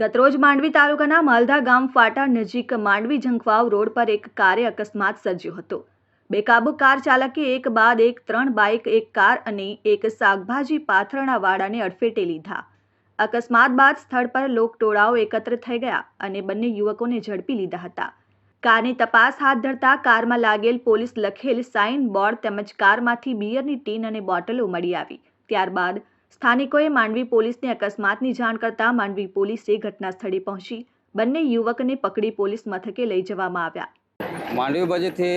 ગતરોજ માંડવી તાલુકાના માલધા ગામ ફાટા નજીક માંડવી ઝંખવાવ રોડ પર એક કારે અકસ્માત સર્જ્યો હતો. બેકાબુ કાર ચાલકે એક બાદ એક ત્રણ બાઇક, એક કાર અને એક શાકભાજી પાથરણા વાડાને અડફેટે લીધા. અકસ્માત બાદ સ્થળ પર લોકટોળાઓ એકત્ર થઈ ગયા અને બંને યુવકોને ઝડપી લીધા હતા. કારની તપાસ હાથ ધરતા કારમાં લાગેલ પોલીસ લખેલ સાઇન બોર્ડ તેમજ કારમાંથી બિયરની ટીન અને બોટલો મળી આવી. ત્યારબાદ સ્થાનિકોએ માંડવી પોલીસને અકસ્માતની જાણ કરતા માંડવી પોલીસે ઘટના સ્થળે પહોંચી બંને યુવકને પકડી પોલીસ મથકે લઈ જવામાં આવ્યા. માંડવી બાજુથી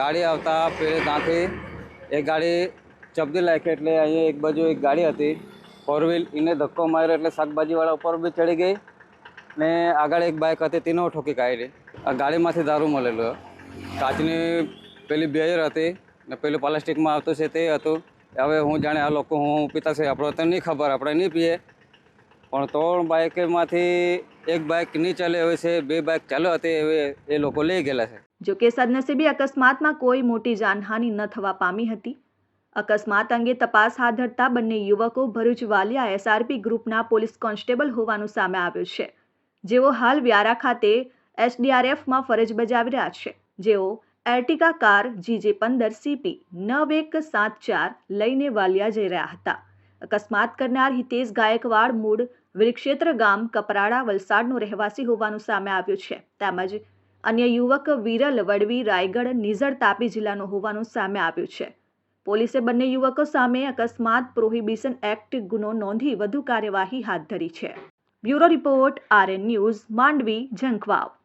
ગાડી આવતા પેલે ત્યાંથી એક ગાડી ચપદી લાખે એટલે અહીંયા એક બાજુ એક ગાડી હતી. ફોર વ્હીલ એને ધક્કો માર્યો એટલે શાકભાજીવાળા ઉપર બી ચડી ગઈ ને આગળ એક બાઇક હતી તેનો ઠોકી કાઢી. આ ગાડીમાંથી દારૂ મળેલો. કાચની પેલી બેયર હતી ને પેલું પ્લાસ્ટિકમાં આવતું છે તે હતું. હવે હું જાણે આ લોકો હું પીતા છે, આપણો તો નહીં ખબર, આપણે નહીં પીએ. પણ ત્રણ બાઇકમાંથી એક બાઇક નહીં ચાલે હવે છે, બે બાઇક ચાલુ હતી, હવે એ લોકો લઈ ગયેલા છે. જો કે સદનસીબે અકસ્માતમાં કોઈ મોટી જાનહાનિ ન થવા પામી હતી. અકસ્માત અંગે તપાસ હાથ ધરતા બંને યુવકો ભરૂચ વાલિયા એસઆરપી ગ્રુપના પોલીસ કોન્સ્ટેબલ હોવાનું સામે આવ્યું છે. જેઓ હાલ વ્યારા ખાતે એસડીઆરએફમાં ફરજ બજાવી રહ્યા છે. જેઓ એર્ટિકા કાર જીજે પંદર સીપી નવ એક સાત ચાર લઈને વાલિયા જઈ રહ્યા હતા. અકસ્માત કરનાર હિતેશ ગાયકવાડ મૂળ વિરક્ષેત્ર ગામ કપરાડા વલસાડનો રહેવાસી હોવાનું સામે આવ્યું છે. તેમજ અન્ય યુવક વિરલ, વડવી, રાયગઢ, નિઝર, તાપી જિલ્લાનો હોવાનું સામે આવ્યું છે. પોલીસે બંને યુવકો સામે અકસ્માત પ્રોહિબિશન એક્ટ ગુનો નોંધી વધુ કાર્યવાહી હાથ ધરી છે. Bureau report RN news, Mandvi, Zankhvav.